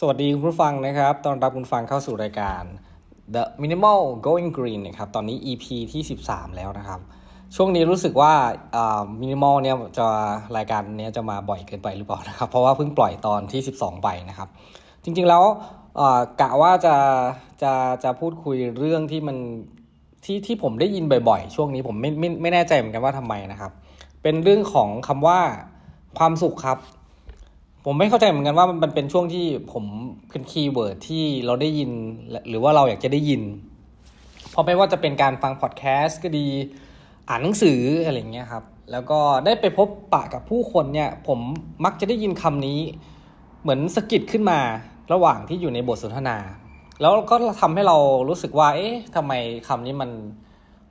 สวัสดีคุณผู้ฟังนะครับ ตอนรับคุณฟังเข้าสู่รายการ The Minimal Going Green นะครับ ตอนนี้ EP ที่ 13 แล้วนะครับ ช่วงนี้รู้สึกว่ามินิมอลเนี่ยจะรายการเนี้ยจะมาบ่อยเกินไปหรือเปล่านะครับ เพราะว่าเพิ่งปล่อยตอนที่ 12 ไปนะครับ จริงๆแล้วกะว่าจะจะจะพูดคุยเรื่องที่มันที่ที่ผมได้ยินบ่อย ๆ ช่วงนี้ผมไม่ไม่ไม่แน่ใจเหมือนกันว่าทำไมนะครับ เป็นเรื่องของคำว่าความสุขครับ ผมไม่เข้าใจเหมือนกันว่ามันเป็นช่วงที่ผมเป็นคีย์เวิร์ดที่เราได้ยิน หรือว่าเราอยากจะได้ยิน เพราะไม่ว่าจะเป็นการฟังพอดแคสต์ก็ดี อ่านหนังสืออะไรเงี้ยครับ แล้วก็ได้ไปพบปะกับผู้คนเนี่ย ผมมักจะได้ยินคำนี้ เหมือนสะกิดขึ้นมาระหว่างที่อยู่ในบทสนทนา แล้วก็ทำให้เรารู้สึกว่า เอ๊ะทำไมคำนี้มัน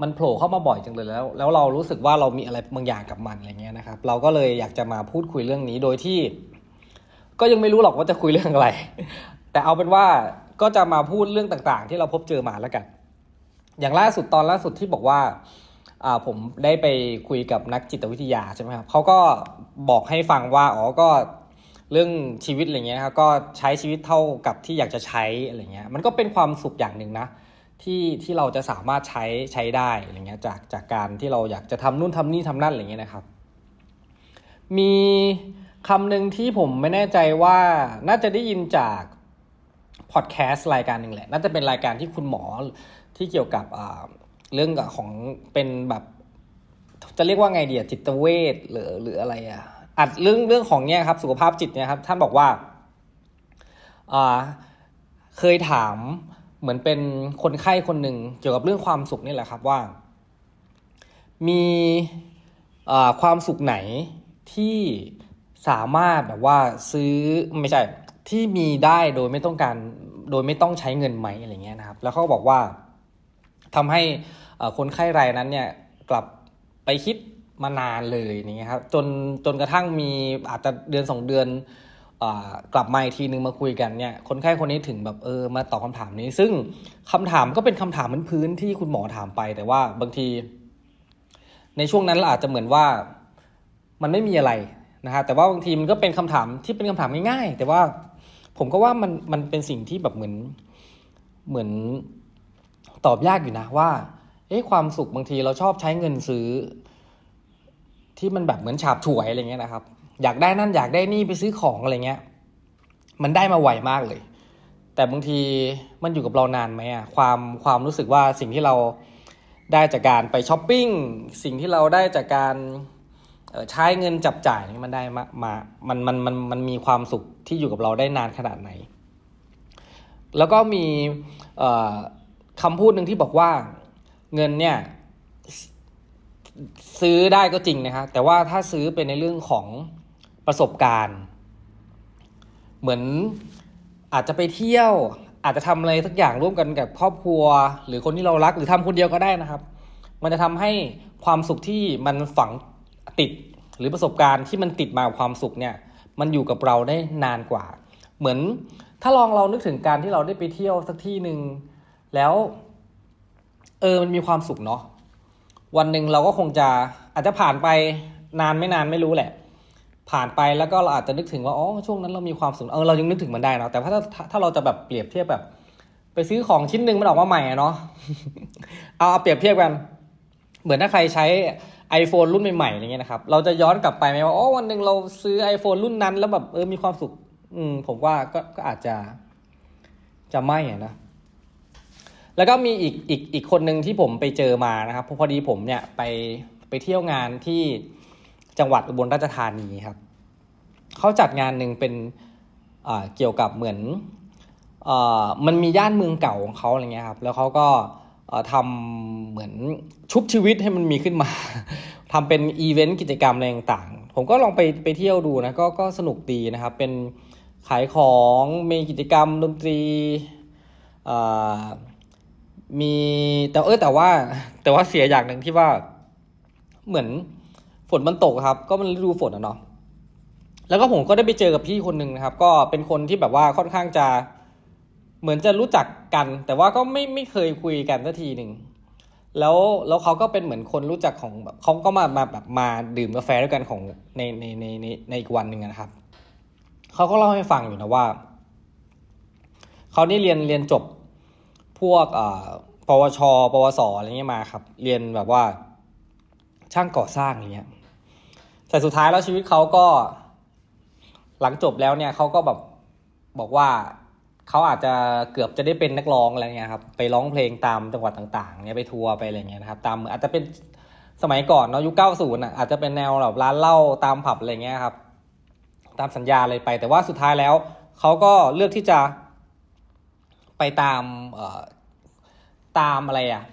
มันโผล่เข้ามาบ่อยจังเลยแล้ว แล้วเรารู้สึกว่าเรามีอะไรบางอย่างกับมันอะไรเงี้ยนะครับ เราก็เลยอยากจะมาพูดคุยเรื่องนี้โดยที่ ก็ยังไม่รู้หรอกว่าจะคุยเรื่องอะไร แต่เอาเป็นว่าก็จะมาพูดเรื่องต่างๆ ที่เราพบเจอมาแล้วกัน อย่างล่าสุดตอนล่าสุดที่บอกว่าผมได้ไปคุยกับนักจิตวิทยาใช่ไหมครับเขาก็บอกให้ฟังว่าอ๋อก็เรื่องชีวิตอะไรเงี้ยครับก็ใช้ชีวิตเท่ากับที่อยากจะใช้อะไรเงี้ยมันก็เป็นความสุขอย่างหนึ่งนะที่ที่เราจะสามารถใช้ใช้ได้อะไรเงี้ยจากจากการที่เราอยากจะทำนู่นทำนี่ทำนั่นอะไรเงี้ยนะครับ มี คำหนึ่งที่ผมไม่แน่ใจว่าน่าจะได้ยินจากพอดแคสต์รายการหนึ่งแหละ น่าจะเป็นรายการที่คุณหมอที่เกี่ยวกับเรื่องของเป็นแบบ จะเรียกว่าไงเดียจิตเวชหรือหรืออะไรอะอัดเรื่องเรื่องของเนี้ยครับ สุขภาพจิตเนี่ยครับ ท่านบอกว่าเคยถามเหมือนเป็นคนไข้คนหนึ่งเกี่ยวกับเรื่องความสุขนี่แหละครับว่า มีความสุขไหนที่ สามารถแบบว่าซื้อไม่ใช่ที่มีได้โดยไม่ต้องการโดยไม่ต้องใช้เงินไหมอะไรเงี้ยนะครับ แล้วเขาบอกว่าทำให้คนไข้รายนั้นเนี่ยกลับไปคิดมานานเลยนี่ครับจนจนกระทั่งมีอาจจะเดือนสองเดือนอกลับมาอีกทีนึงมาคุยกันเนี่ยคนไข้คนนี้ถึงแบบเออมาตอบคาถามนี้ ซึ่งคำถามก็เป็นคำถามพื้นที่คุณหมอถามไป แต่ว่าบางที ในช่วงนั้นเราอาจจะเหมือนว่ามันไม่มีอะไร นะฮะแต่ว่าบางทีมันก็เป็นคำถามที่เป็นคำถามง่ายๆแต่ว่าผมก็ว่ามันมันเป็นสิ่งที่แบบเหมือนเหมือนตอบยากอยู่นะว่าเอ๊ะความสุขบางทีเราชอบใช้เงินซื้อ ที่มันแบบเหมือนฉาบฉวยอะไรเงี้ยนะครับ อยากได้นั่นอยากได้นี่ไปซื้อของอะไรเงี้ย มันได้มาไวมากเลย แต่บางทีมันอยู่กับเรานานไหมอะความความรู้สึกว่าสิ่งที่เราได้จากการไปช้อปปิ้งสิ่งที่เราได้จากการ ใช้เงินจับจ่ายนี่มันได้มามามันมันมันมันมีความสุขที่อยู่กับเราได้นานขนาดไหน แล้วก็มีคำพูดหนึ่งที่บอกว่าเงินเนี่ยซื้อได้ก็จริงนะครับแต่ว่าถ้าซื้อเป็นในเรื่องของประสบการณ์ เหมือนอาจจะไปเที่ยว อาจจะทำอะไรสักอย่างร่วมกันกับครอบครัว หรือคนที่เรารักหรือทำคนเดียวก็ได้นะครับ มันจะทำให้ความสุขที่มันฝัง ติดหรือประสบการณ์ที่มันติดมากับความสุขเนี่ยมันอยู่กับเราได้นานกว่า เหมือนถ้าลองเรานึกถึงการที่เราได้ไปเที่ยวสักที่หนึ่งแล้ว เออมันมีความสุขเนาะวันหนึ่งเราก็คงจะอาจจะผ่านไปนานไม่นานไม่รู้แหละ ผ่านไปแล้วก็เราอาจจะนึกถึงว่าอ๋อช่วงนั้นเรามีความสุขเออเรายังนึกถึงมันได้เนาะแต่ถ้าถ้าเราจะแบบเปรียบเทียบแบบ ไปซื้อของชิ้นหนึ่งมันออกมาใหม่เนาะเอาเอาเปรียบเทียบกัน เหมือนถ้าใครใช้ iPhone รุ่นใหม่ๆอย่างเงี้ยนะครับ เราจะย้อนกลับไปไหมว่าอ๋อวันหนึ่งเราซื้อ iPhone รุ่นนั้น แล้วแบบเออมีความสุข อืม ผมว่าก็ก็อาจจะ จะไม่อะนะ แล้วก็มีอีกอีกอีกคนหนึ่งที่ผมไปเจอมานะครับพอดีผมเนี่ยไปไปเที่ยวงานที่จังหวัดอุบลราชธานีครับเขาจัดงานหนึ่งเป็นเกี่ยวกับเหมือนอมันมีย่านเมืองเก่าของเขาอะไรเงี้ยครับ แล้วเขาก็ ทำเหมือนชุบชีวิตให้มันมีขึ้นมา ทำเป็นอีเวนต์กิจกรรมอะไรต่างๆ ผมก็ลองไปไปเที่ยวดูนะก็ก็สนุกดีนะครับ เป็นขายของมีกิจกรรมดนตรีมีแต่เออแต่ว่าแต่ว่าเสียอย่างหนึ่งที่ว่าเหมือนฝนมันตกครับ ก็มันฤดูฝนอะเนาะแล้วก็ผมก็ได้ไปเจอกับพี่คนหนึ่งนะครับ ก็เป็นคนที่แบบว่าค่อนข้างจะ เหมือนจะรู้จักกัน แต่ว่าก็ไม่ไม่เคยคุยกันสักทีหนึ่งแล้วแล้วเขาก็เป็นเหมือนคนรู้จักของแบบเขาก็มามาแบบมาดื่มกาแฟด้วยกันของในในในในในอีกวันหนึ่งนะครับเขาก็เล่าให้ฟังอยู่นะว่าเขานี่เรียนเรียนจบพวกอ่าปวช ปวสอะไรเงี้ยมาครับ เรียนแบบว่าช่างก่อสร้างอย่างเงี้ยแต่สุดท้ายแล้วชีวิตเขาก็ หลังจบแล้วเนี่ยเขาก็แบบบอกว่า เขาอาจจะเกือบจะได้เป็นนักร้องอะไรเงี้ยครับไปร้องเพลงตามจังหวัดต่างๆเนี่ยไปทัวร์ไปอะไรเงี้ยนะครับตามอาจจะเป็นสมัยก่อนเนาะยุคเก้าศูนย์อะอาจจะเป็นแนวแบบร้านเหล้าตามผับอะไรเงี้ยครับตามสัญญาเลยไป แต่ว่าสุดท้ายแล้วเขาก็เลือกที่จะไปตามเอ่อตามอะไรอะ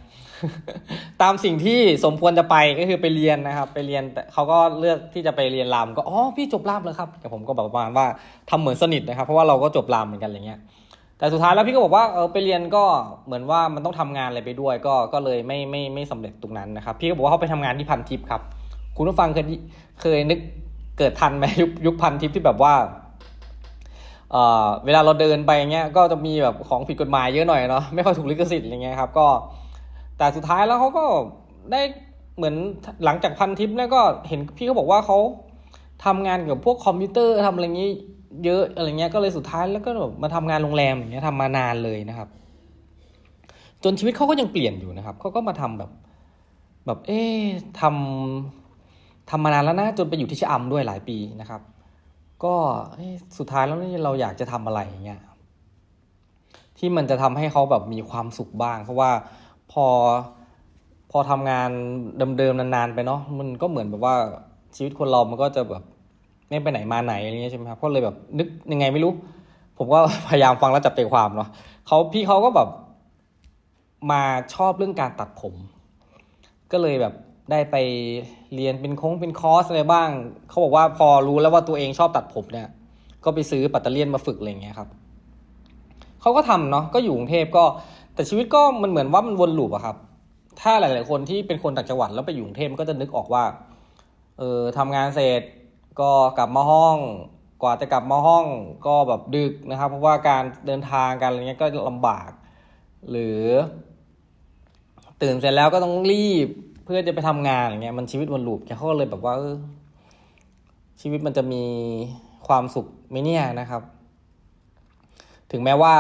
ตามสิ่งที่สมควรจะไปก็คือไปเรียนนะครับ ไปเรียนแต่เขาก็เลือกที่จะไปเรียนรามก็อ๋อพี่จบรามเลยครับแต่ผมก็แบบประมาณว่าทำเหมือนสนิทนะครับ เพราะว่าเราก็จบรามเหมือนกันอะไรเงี้ย แต่สุดท้ายแล้วพี่ก็บอกว่าเออไปเรียนก็เหมือนว่ามันต้องทำงานอะไรไปด้วย ก็ก็เลยไม่ไม่ไม่สำเร็จตรงนั้นนะครับ พี่ก็บอกว่าเขาไปทำงานที่พันทิปครับ คุณผู้ฟังเคยเคยนึกเกิดทันไหมยุคยุคพันทิปที่แบบว่าเอ่อเวลาเราเดินไปเงี้ยก็จะมีแบบของผิดกฎหมายเยอะหน่อยเนาะไม่ค่อยถูกลิขสิทธิ์อะไรเงี้ยครับก็แต่สุดท้ายแล้วเขาก็ได้เหมือนหลังจากพันทิปแล้วก็เห็นพี่เขาบอกว่าเขาทำงานกับพวกคอมพิวเตอร์ทำอะไรงี้ เยอะอะไรเงี้ยก็เลยสุดท้ายแล้วก็แบบมาทำงานโรงแรมอย่างเงี้ยทำมานานเลยนะครับ จนชีวิตเขาก็ยังเปลี่ยนอยู่นะครับเขาก็มาทำแบบ แบบเอ๊ะทำทำมานานแล้วนะจนไปอยู่ที่ชะอำด้วยหลายปีนะครับ ก็สุดท้ายแล้วนี่เราอยากจะทำอะไรอย่างเงี้ยที่มันจะทำให้เขาแบบมีความสุขบ้าง เพราะว่าพอพอทำงานเดิมๆนานๆไปเนาะมันก็เหมือนแบบว่าชีวิตคนเรามันก็จะแบบ ไม่ไปไหนมาไหนอะไรเงี้ยใช่ไหมครับก็เลยแบบนึกยังไงไม่รู้ ผมก็พยายามฟังแล้วจับใจความเนาะเขาพี่เขาก็แบบมาชอบเรื่องการตัดผม ก็เลยแบบได้ไปเรียนเป็นคงเป็นคอร์สอะไรบ้าง เขาบอกว่าพอรู้แล้วว่าตัวเองชอบตัดผมเนี่ย ก็ไปซื้อปัตเตอร์เลียนมาฝึกอะไรเงี้ยครับเขาก็ทำเนาะก็อยู่กรุงเทพก็ แต่ชีวิตก็มันเหมือนว่ามันวนลูปอะครับ ถ้าหลาย ๆ คนที่เป็นคนต่างจังหวัดแล้วไปอยู่กรุงเทพมันก็จะนึกออกว่า เออทำงานเสร็จ ก็กลับมาห้องกว่าจะกลับมาห้องก็แบบดึกนะครับ เพราะว่าการเดินทางกันอะไรเงี้ยก็ลำบาก หรือ ตื่นเสร็จแล้วก็ต้องรีบเพื่อจะไปทำงานอย่างเงี้ยมันชีวิตวนลูปเขาก็เลยแบบว่าชีวิตมันจะมีความสุขไหมเนี่ยนะครับ ถึงแม้ว่า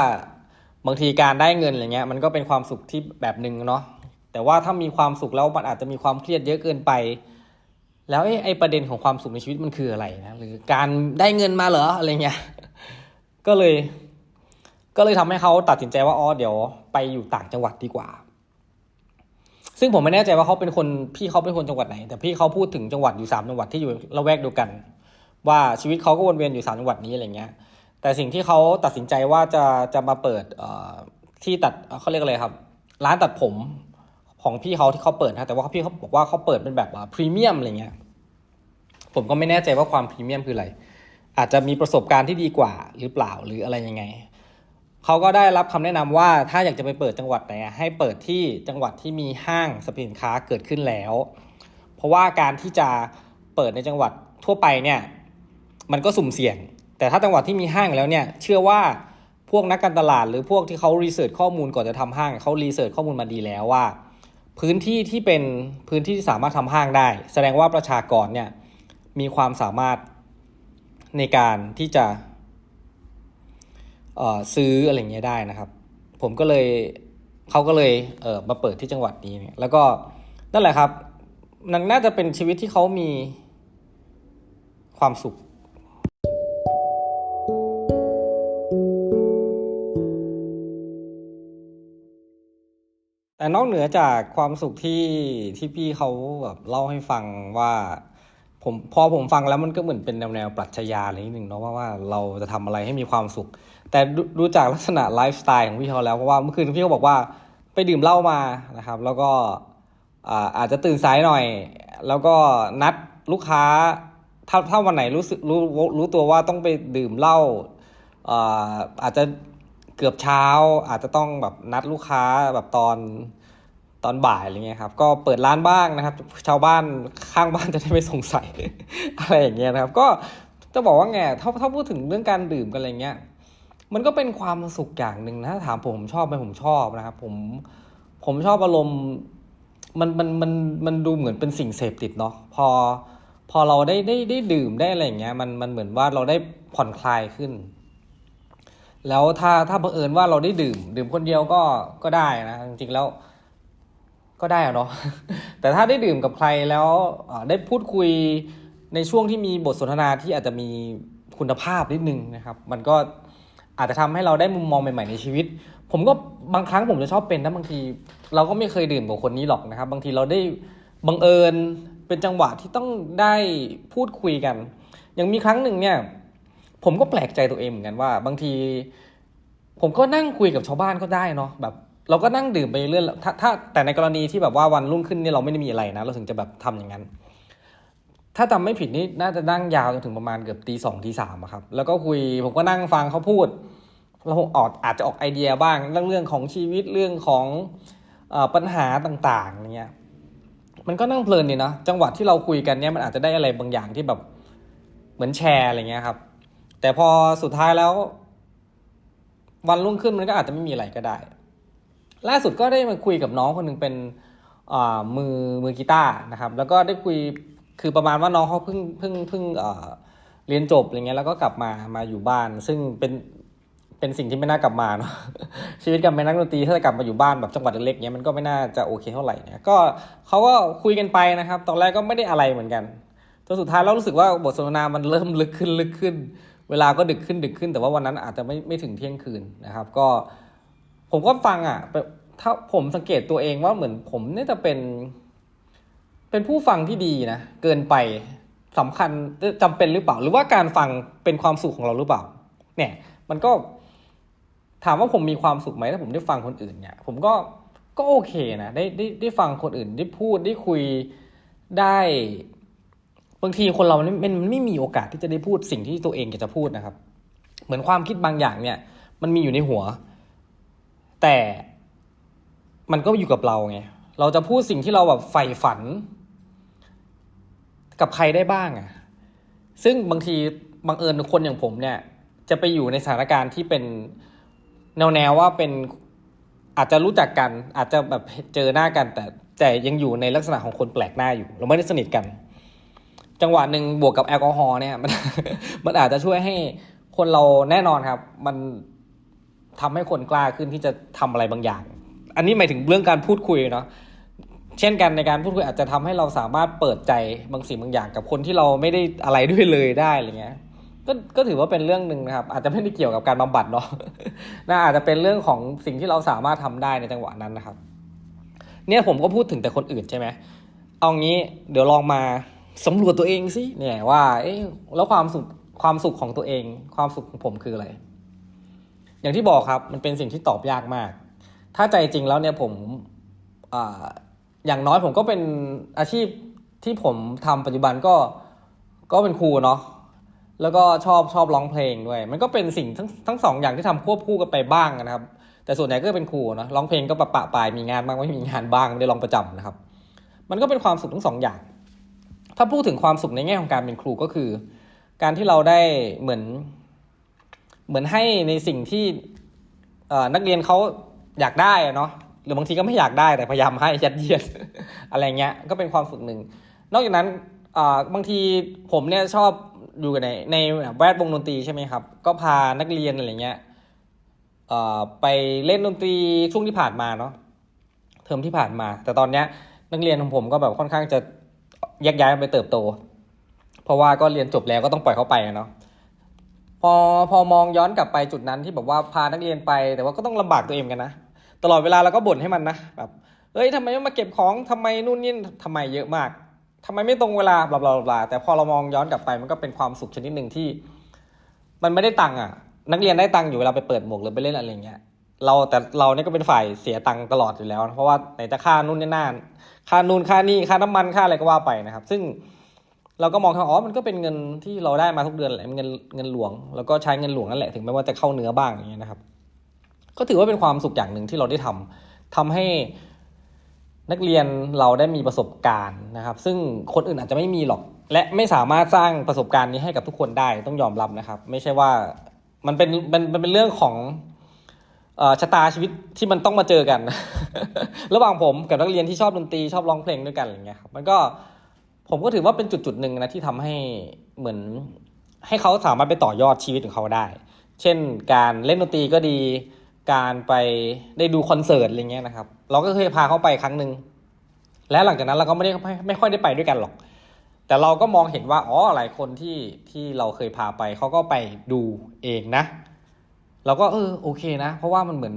บางทีการได้เงินอะไรเงี้ยมันก็เป็นความสุขที่แบบหนึ่งเนาะแต่ว่าถ้ามีความสุขแล้วมันอาจจะมีความเครียดเยอะเกินไป แล้วไอ้ประเด็นของความสุขในชีวิตมันคืออะไรนะหรือการได้เงินมาเหรออะไรเงี้ยก็เลย ก็เลยทำให้เขาตัดสินใจว่าอ๋อเดี๋ยวไปอยู่ต่างจังหวัดดีกว่า ซึ่งผมไม่แน่ใจว่าเขาเป็นคนพี่เขาเป็นคนจังหวัดไหน แต่พี่เขาพูดถึงจังหวัดอยู่สามจังหวัดที่อยู่ละแวกเดียวกัน ว่าชีวิตเขาก็วนเวียนอยู่สามจังหวัดนี้อะไรเงี้ย แต่สิ่งที่เขาตัดสินใจว่าจะจะมาเปิดที่ตัดเขาเรียกอะไรครับ ร้านตัดผม ของพี่เขาที่เขาเปิดนะแต่ว่าพี่เขาบอกว่าเขาเปิดเป็นแบบพรีเมียมอะไรเงี้ยผมก็ไม่แน่ใจว่าความพรีเมียมคืออะไร อาจจะมีประสบการณ์ที่ดีกว่าหรือเปล่าหรืออะไรยังไงเขาก็ได้รับคำแนะนำว่าถ้าอยากจะไปเปิดจังหวัดไหนให้เปิดที่จังหวัดที่มีห้างสรรพสินค้าเกิดขึ้นแล้ว เพราะว่าการที่จะเปิดในจังหวัดทั่วไปเนี่ยมันก็สุ่มเสี่ยง แต่ถ้าจังหวัดที่มีห้างแล้วเนี่ยเชื่อว่าพวกนักการตลาดหรือพวกที่เขารีเสิร์ชข้อมูลก่อนจะทำห้างเขารีเสิร์ชข้อมูลมาดีแล้วว่า พื้นที่ที่เป็นพื้นที่ที่สามารถทำห้างได้ แสดงว่าประชากรเนี่ยมีความสามารถในการที่จะเอ่อซื้ออะไรเงี้ยได้นะครับ ผมก็เลยเขาก็เลยเออมาเปิดที่จังหวัดนี้เนี่ยแล้วก็นั่นแหละครับนั่นน่าจะเป็นชีวิตที่เขามีความสุข แต่นอกเหนือจากความสุขที่ที่พี่เขาแบบเล่าให้ฟังว่าผมพอผมฟังแล้วมันก็เหมือนเป็นแนวแนวปรัชญาอะไรนิดหนึ่งเนาะว่าว่าเราจะทำอะไรให้มีความสุข แต่ดูดูจากลักษณะไลฟ์สไตล์ของพี่เขาแล้วเพราะว่าเมื่อคืนพี่เขาบอกว่าไปดื่มเหล้ามานะครับ แล้วก็อาอาจจะตื่นสายหน่อย แล้วก็นัดลูกค้าถ้าถ้าวันไหนรู้สึกรู้รู้ตัวว่าต้องไปดื่มเหล้าอาอาจจะ เกือบเช้าอาจจะต้องแบบนัดลูกค้าแบบตอนตอนบ่ายอะไรเงี้ยครับก็เปิดร้านบ้างนะครับ ชาวบ้านข้างบ้านจะได้ไม่สงสัยอะไรอย่างเงี้ยนะครับ ก็จะบอกว่าไงถ้าถ้าพูดถึงเรื่องการดื่มกันอะไรเงี้ยมันก็เป็นความสุขอย่างหนึ่งนะถาถามผมผมชอบไหมผมชอบนะครับ ผมผมชอบอารมณ์มันมันมันมันดูเหมือนเป็นสิ่งเสพติดเนาะพอพอเราได้ได้ได้ดื่มได้อะไรอย่างเงี้ยมันมันเหมือนว่าเราได้ผ่อนคลายขึ้น แล้วถ้าถ้าบังเอิญว่าเราได้ดื่ม ดื่มคนเดียวก็ก็ได้นะจริงๆแล้วก็ได้อะเนาะแต่ถ้าได้ดื่มกับใครแล้วได้พูดคุยในช่วงที่มีบทสนทนาที่อาจจะมีคุณภาพนิดนึงนะครับ มันก็อาจจะทำให้เราได้มุมมองใหม่ๆในชีวิต ผมก็บางครั้งผมจะชอบเป็นนะบางที เราก็ไม่เคยดื่มกับคนนี้หรอกนะครับ บางทีเราได้บังเอิญเป็นจังหวะที่ต้องได้พูดคุยกัน อย่างมีครั้งหนึ่งเนี่ย ผมก็แปลกใจตัวเองเหมือนกันว่า บางที ผมก็นั่งคุยกับชาวบ้านก็ได้เนาะแบบเราก็นั่งดื่มไปเรื่อยถ้าถ้าแต่ในกรณีที่แบบว่าวันรุ่งขึ้นเนี่ยเราไม่ได้มีอะไรนะ เราถึงจะแบบทำอย่างนั้น ถ้าจำไม่ผิดนี่น่าจะนั่งยาวจนถึงประมาณเกือบตีสองตีสามอะครับ แล้วก็คุยผมก็นั่งฟังเขาพูดแล้วผมออกอาจจะออกไอเดียบ้างเรื่องเรื่องของชีวิตเรื่องของอปัญหาต่างๆเนี่ยมันก็นั่งเพลินดีนะจังหวะที่เราคุยกันเนี่ยมันอาจจะได้อะไรบางอย่างที่แบบเหมือนแชร์อะไรเงี้ยครับ แต่พอสุดท้ายแล้ว วันรุ่งขึ้นมันก็อาจจะไม่มีอะไรก็ได้ ล่าสุดก็ได้มาคุยกับน้องคนหนึ่งเป็นมือมือกีตาร์นะครับ แล้วก็ได้คุยคือประมาณว่าน้องเขาเพิ่งเพิ่งเพิ่งเรียนจบอะไรเงี้ยแล้วก็กลับมามาอยู่บ้าน ซึ่งเป็นเป็นสิ่งที่ไม่น่ากลับมาเนาะชีวิตการเป็นนักดนตรีถ้าจะกลับมาอยู่บ้านแบบจังหวัดเล็กๆเนี้ยมันก็ไม่น่าจะโอเคเท่าไหร่เนี่ยก็เขาก็คุยกันไปนะครับ ตอนแรกก็ไม่ได้อะไรเหมือนกันจนสุดท้ายเรารู้สึกว่าบทสนทนามันเริ่มลึกขึ้นลึกขึ้น เวลาก็ดึกขึ้นดึกขึ้น แต่ว่าวันนั้นอาจจะไม่ไม่ถึงเที่ยงคืนนะครับ ก็ผมก็ฟังอะถ้าผมสังเกตตัวเองว่าเหมือนผมเนี่ยจะเป็น เป็นผู้ฟังที่ดีนะเกินไปสำคัญจำเป็นหรือเปล่า หรือว่าการฟังเป็นความสุขของเราหรือเปล่า เนี่ย มันก็ถามว่าผมมีความสุขไหมถ้าผมได้ฟังคนอื่นเนี่ย ผมก็ก็โอเคนะได้ได้ได้ฟังคนอื่นได้พูดได้คุยได้ บางทีคนเรามันไม่มันไม่มีโอกาสที่จะได้พูดสิ่งที่ตัวเองอยากจะพูดนะครับ เหมือนความคิดบางอย่างเนี่ย มันมีอยู่ในหัว แต่มันก็อยู่กับเราไงเราจะพูดสิ่งที่เราแบบใฝ่ฝัน กับใครได้บ้างอะซึ่งบางทีบังเอิญคนอย่างผมเนี่ย จะไปอยู่ในสถานการณ์ที่เป็นแนวแนวว่าเป็นอาจจะรู้จักกัน อาจจะแบบเจอหน้ากัน แต่แต่ยังอยู่ในลักษณะของคนแปลกหน้าอยู่ เราไม่ได้สนิทกัน จังหวะหนึ่งบวกกับแอลกอฮอล์เนี่ยมันมันอาจจะช่วยให้คนเราแน่นอนครับ มันทำให้คนกล้าขึ้นที่จะทำอะไรบางอย่าง อันนี้หมายถึงเรื่องการพูดคุยเนาะเช่นกันในการพูดคุยอาจจะทำให้เราสามารถเปิดใจบางสิ่งบางอย่าง กับคนที่เราไม่ได้อะไรด้วยเลยได้อะไรเงี้ยก็ก็ถือว่าเป็นเรื่องหนึ่งนะครับ อาจจะไม่ได้เกี่ยวกับการบำบัดเนาะน่าอาจจะเป็นเรื่องของสิ่งที่เราสามารถทำได้ในจังหวะนั้นนะครับ เนี่ยผมก็พูดถึงแต่คนอื่นใช่ไหมเอางี้เดี๋ยวลองมา สำรวจตัวเองสิเนี่ยว่าเอ๊ะแล้วความสุขความสุขของตัวเอง ความสุขของผมคืออะไร อย่างที่บอกครับมันเป็นสิ่งที่ตอบยากมาก ถ้าใจจริงแล้วเนี่ยผมออย่างน้อยผมก็เป็นอาชีพที่ผมทำปัจจุบันก็ก็เป็นครูเนาะแล้วก็ชอบชอบร้องเพลงด้วย มันก็เป็นสิ่งทั้งทั้งสองอย่างที่ทำควบคู่กันไปบ้างนะครับ แต่ส่วนใหญ่ก็เป็นครูเนาะร้องเพลงก็ปะปะปลายมีงานบ้างไม่มีงานบ้างไม่ได้ร้องประจำนะครับ มันก็เป็นความสุขทั้งสองอย่าง ถ้าพูดถึงความสุขในแง่ของการเป็นครูก็คือ การที่เราได้เหมือน เหมือนให้ในสิ่งที่นักเรียนเขาอยากได้เนาะหรือบางทีก็ไม่อยากได้แต่พยายามให้ยัดเยียดอะไรเงี้ย ก็เป็นความสุขหนึ่ง นอกจากนั้นบางทีผมเนี่ยชอบอยู่ในในแวดวงดนตรีใช่ไหมครับ ก็พานักเรียนอะไรเงี้ยไปเล่นดนตรีช่วงที่ผ่านมาเนาะเทอมที่ผ่านมา แต่ตอนเนี้ยนักเรียนของผมก็แบบค่อนข้างจะ แยกย้ายกันไปเติบโต เพราะว่าก็เรียนจบแล้วก็ต้องปล่อยเขาไปอะเนาะพอพอมองย้อนกลับไปจุดนั้นที่แบบว่าพานักเรียนไป แต่ว่าก็ต้องลำบากตัวเองกันนะตลอดเวลาเราก็บ่นให้มันนะแบบเอ้ยทำไมไม่มาเก็บของทำไมนู่นนี่ทำไมเยอะมากทำไมไม่ตรงเวลาบลาบลาบลาแต่พอเรามองย้อนกลับไปมันก็เป็นความสุขชนิดหนึ่งที่ มันไม่ได้ตังค์อะ นักเรียนได้ตังค์อยู่เวลาไปเปิดหมวกหรือไปเล่นอะไรเงี้ย เราแต่เราเนี่ยก็เป็นฝ่ายเสียตังค์ตลอดอยู่แล้ว เพราะว่าไหนจะค่านู่นนี่นั่นค่านู่นค่านี่ค่าน้ำมันค่าอะไรก็ว่าไปนะครับ ซึ่งเราก็มองว่าอ๋อมันก็เป็นเงินที่เราได้มาทุกเดือนแหละเงินเงินหลวง แล้วก็ใช้เงินหลวงนั่นแหละถึงแม้ว่าจะเข้าเนื้อบ้างอย่างเงี้ยนะครับ ก็ถือว่าเป็นความสุขอย่างหนึ่งที่เราได้ทำทำให้นักเรียนเราได้มีประสบการณ์นะครับ ซึ่งคนอื่นอาจจะไม่มีหรอก และไม่สามารถสร้างประสบการณ์นี้ให้กับทุกคนได้ต้องยอมรับนะครับ ไม่ใช่ว่ามันเป็นมันมันเป็นเรื่องของ ชะตาชีวิตที่มันต้องมาเจอกัน ระหว่างผมกับนักเรียนที่ชอบดนตรีชอบร้องเพลงด้วยกันอย่างเงี้ยครับมันก็ผมก็ถือว่าเป็นจุดจุดหนึ่งนะที่ทำให้เหมือนให้เขาสามารถไปต่อยอดชีวิตของเขาได้ เช่นการเล่นดนตรีก็ดี การไปได้ดูคอนเสิร์ตอะไรเงี้ยนะครับ เราก็เคยพาเขาไปครั้งหนึ่งแล้วหลังจากนั้นเราก็ไม่ได้ไม่ไม่ค่อยได้ไปด้วยกันหรอก แต่เราก็มองเห็นว่าอ๋อหลายคนที่ที่เราเคยพาไปเขาก็ไปดูเองนะ เราก็เออโอเคนะ เพราะว่ามันเหมือน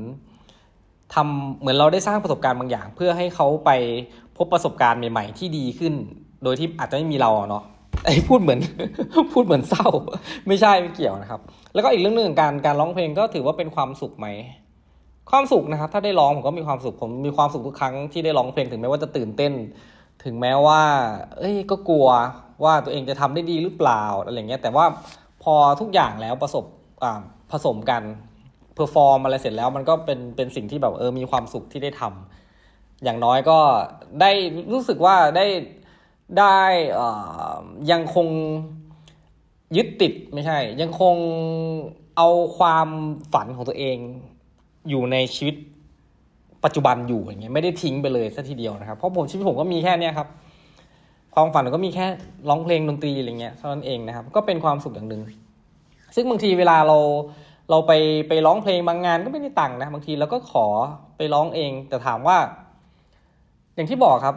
ทำเหมือนเราได้สร้างประสบการณ์บางอย่าง เพื่อให้เขาไปพบประสบการณ์ใหม่ ๆ ที่ดีขึ้น โดยที่อาจจะไม่มีเราเนาะไอ้พูดเหมือนพูดเหมือนเศร้า ไม่ใช่ไม่เกี่ยวนะครับ แล้วก็อีกเรื่องหนึ่งการการร้องเพลงก็ถือว่าเป็นความสุขไหมความสุขนะครับ ถ้าได้ร้องผมก็มีความสุขผมมีความสุขทุกครั้งที่ได้ร้องเพลงถึงแม้ว่าจะตื่นเต้น ถึงแม้ว่า เอ้ยก็กลัวว่าตัวเองจะทำได้ดีหรือเปล่าอะไรเงี้ยแต่ว่าพอทุกอย่างแล้วประสบอ่า ผสมกันเพอร์ฟอร์มอะไรเสร็จแล้วมันก็เป็นเป็นสิ่งที่แบบเออมีความสุขที่ได้ทำอย่างน้อยก็ได้รู้สึกว่าได้ได้อ่อยังคงยึดติดไม่ใช่ ยังคงเอาความฝันของตัวเอง อยู่ในชีวิตปัจจุบันอยู่อย่างเงี้ยไม่ได้ทิ้งไปเลยสัทีเดียวนะครับเพราะผมชีวิตผมก็มีแค่เนี้ยครับ ความฝันก็มีแค่ร้องเพลงดนตรีอะไรเงี้ยเท่านั้นเองนะครับ ก็เป็นความสุขอย่างหนึ่ง ซึ่งบางทีเวลาเราเราไปไปร้องเพลงบางงานก็ไม่ได้ตังค์นะบางทีเราก็ขอไปร้องเอง แต่ถามว่า อย่างที่บอกครับ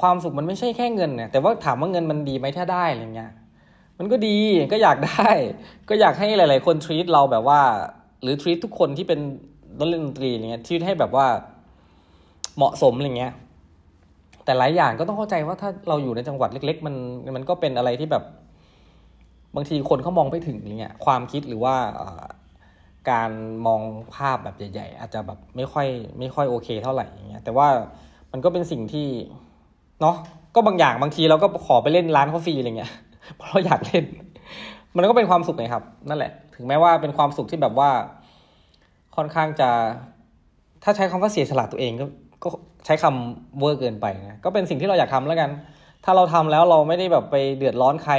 ความสุขมันไม่ใช่แค่เงินเนี่ยแต่ว่าถามว่าเงินมันดีไหมถ้าได้อะไรเงี้ยมันก็ดีก็อยากได้ ก็อยากให้หลาย ๆ คนท e ีตเราแบบว่า หรือท e ีตทุกคนที่เป็นนักเล่นดนตรีอะไรเงี้ยท e ีตให้แบบว่าเหมาะสมอะไรเงี้ยแต่หลายอย่างก็ต้องเข้าใจว่าถ้าเราอยู่ในจังหวัดเล็ก ๆ มันมันก็เป็นอะไรที่แบบ บางทีคนเขามองไม่ถึงอะไรเงี้ยความคิดหรือว่าการมองภาพแบบใหญ่ๆ อาจจะแบบไม่ค่อยไม่ค่อยโอเคเท่าไหร่อย่างเงี้ยแต่ว่ามันก็เป็นสิ่งที่เนาะก็บางอย่างบางทีเราก็ขอไปเล่นร้านเขาฟรีอะไรเงี้ยเพราะเราอยากเล่น มันก็เป็นความสุขไงครับ นั่นแหละ ถึงแม้ว่าเป็นความสุขที่แบบว่าค่อนข้างจะ ถ้าใช้คำว่าเสียสละตัวเองก็ก็ใช้คำเวอร์เกินไปนะก็เป็นสิ่งที่เราอยากทำแล้วกัน ถ้าเราทำแล้วเราไม่ได้แบบไปเดือดร้อนใคร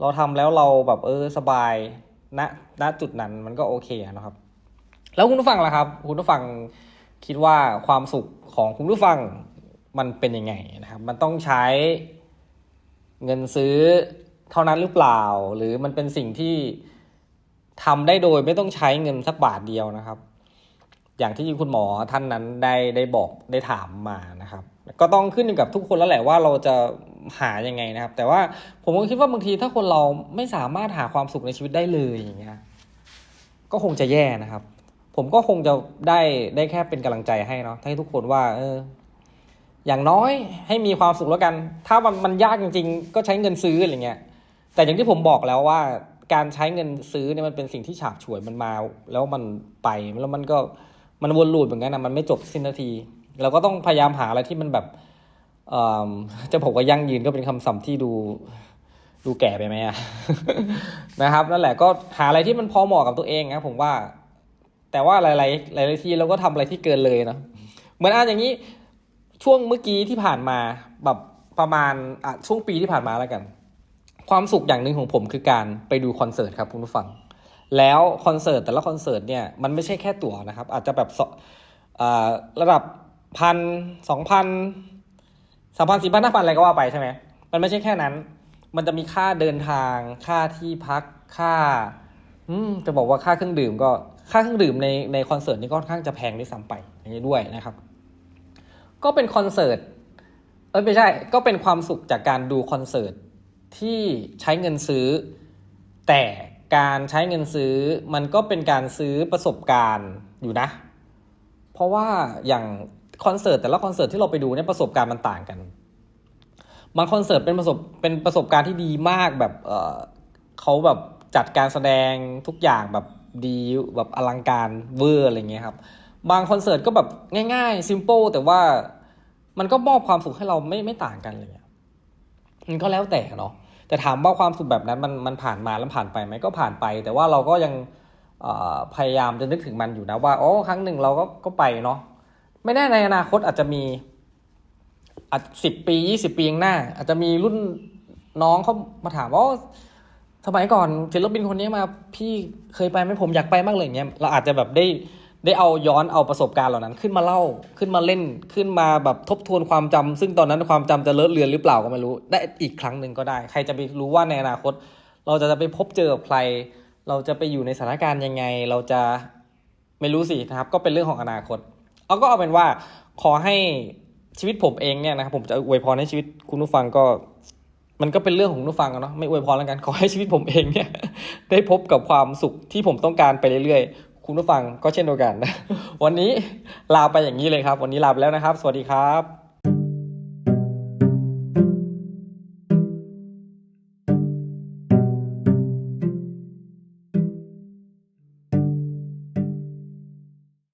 เราทำแล้วเราแบบเออสบายณณจุดนั้นมันก็โอเคนะครับ แล้วคุณผู้ฟังล่ะครับ คุณผู้ฟังคิดว่าความสุขของคุณผู้ฟังมันเป็นยังไงนะครับ มันต้องใช้เงินซื้อเท่านั้นหรือเปล่า หรือมันเป็นสิ่งที่ทำได้โดยไม่ต้องใช้เงินสักบาทเดียวนะครับ อย่างที่คุณหมอท่านนั้นได้ได้บอกได้ถามมานะครับ ก็ต้องขึ้นอยู่กับทุกคนแล้วแหละว่าเราจะ หายังไงนะครับ แต่ว่าผมก็คิดว่าบางทีถ้าคนเราไม่สามารถหาความสุขในชีวิตได้เลยอย่างเงี้ยก็คงจะแย่นะครับ ผมก็คงจะได้ได้แค่เป็นกำลังใจให้เนาะให้ทุกคนว่า เออ อย่างน้อยให้มีความสุขแล้วกัน ถ้ามันมันยากจริง ๆ ก็ใช้เงินซื้ออะไรเงี้ย แต่อย่างที่ผมบอกแล้วว่าการใช้เงินซื้อเนี่ยมันเป็นสิ่งที่ฉาบฉวยมันมา แล้วมันไปแล้วมันก็มันวนลูปเหมือนกันนะมันไม่จบสิ้นนาที เราก็ต้องพยายามหาอะไรที่มันแบบ จะบอกว่ายั่งยืนก็เป็นคำศัพท์ที่ดูดูแก่ไปไหมอะนะครับนั่นแหละก็หาอะไรที่มันพอเหมาะกับตัวเองนะผมว่า แต่ว่าหลายๆหลายๆทีเราก็ทำอะไรที่เกินเลยนะเหมือนอะอย่างนี้ช่วงเมื่อกี้ที่ผ่านมาแบบประมาณอะช่วงปีที่ผ่านมาแล้วกัน ความสุขอย่างหนึ่งของผมคือการไปดูคอนเสิร์ตครับคุณผู้ฟัง แล้วคอนเสิร์ตแต่ละคอนเสิร์ตเนี่ยมันไม่ใช่แค่ตั๋วนะครับ อาจจะแบบระดับพันสองพัน สามพันสี่พันห้าพันอะไรก็ว่าไปใช่ไหมมันไม่ใช่แค่นั้น มันจะมีค่าเดินทาง ค่าที่พัก ค่า อืมจะบอกว่าค่าเครื่องดื่ม ก็ค่าเครื่องดื่มในในคอนเสิร์ตนี่ก็ค่อนข้างจะแพงด้วยซ้ำไปอย่างนี้ด้วยนะครับ ก็เป็นคอนเสิร์ต เอ้ยไม่ใช่ ก็เป็นความสุขจากการดูคอนเสิร์ตที่ใช้เงินซื้อ แต่การใช้เงินซื้อมันก็เป็นการซื้อประสบการณ์อยู่นะ เพราะว่าอย่าง คอนเสิร์ตแต่ละคอนเสิร์ตที่เราไปดูเนี่ยประสบการณ์มันต่างกันบางคอนเสิร์ตเป็นประสบเป็นประสบการณ์ที่ดีมากแบบเออเขาแบบจัดการแสดงทุกอย่างแบบดีแบบอลังการเวอร์อะไรเงี้ยครับ บางคอนเสิร์ตก็แบบง่ายๆซิมเ l ิลแต่ว่ามันก็มอบความสุขให้เราไม่ไม่ต่างกันเลยอะมันก็แล้วแต่เนาะแต่ถามว่าความสุขแบบนั้นมันมันผ่านมาแล้วผ่านไปไหมก็ผ่านไป แต่ว่าเราก็ยังพยายามจะนึกถึงมันอยู่นะว่าอ๋อครั้งหนึ่งเราก็ก็ไปเนาะ ไม่แน่ในอนาคตอาจจะมีอาจสิบปียี่สิบปีข้างหน้า อาจจะมีรุ่นน้องเขามาถามว่าสมัยก่อนศิลปินคนนี้มาพี่เคยไปไหมผมอยากไปมากเลยอย่างเงี้ยเราอาจจะแบบได้ได้เอาย้อนเอาประสบการณ์เหล่านั้น ขึ้นมาเล่าขึ้นมาเล่นขึ้นมาแบบทบทวนความจำซึ่งตอนนั้นความจำจะเลอะเลือนหรือเปล่าก็ไม่รู้ ได้อีกครั้งหนึ่งก็ได้ ใครจะไปรู้ว่าในอนาคต เราจะไปพบเจอกับใคร เราจะไปอยู่ในสถานการณ์ยังไง เราจะไม่รู้สินะครับ ก็เป็นเรื่องของอนาคต เอาก็เอาเป็นว่าขอให้ชีวิตผมเองเนี่ยนะครับผมจะอวยพรให้ชีวิตคุณผู้ฟังก็ มันก็เป็นเรื่องของคุณผู้ฟังเนาะไม่อวยพรแล้วกันขอให้ชีวิตผมเองเนี่ย ได้พบกับความสุขที่ผมต้องการไปเรื่อยๆ คุณผู้ฟังก็เช่นเดียวกันวันนี้ลาไปอย่างนี้เลยครับ วันนี้ลาไปแล้วนะครับ สวัสดีครับ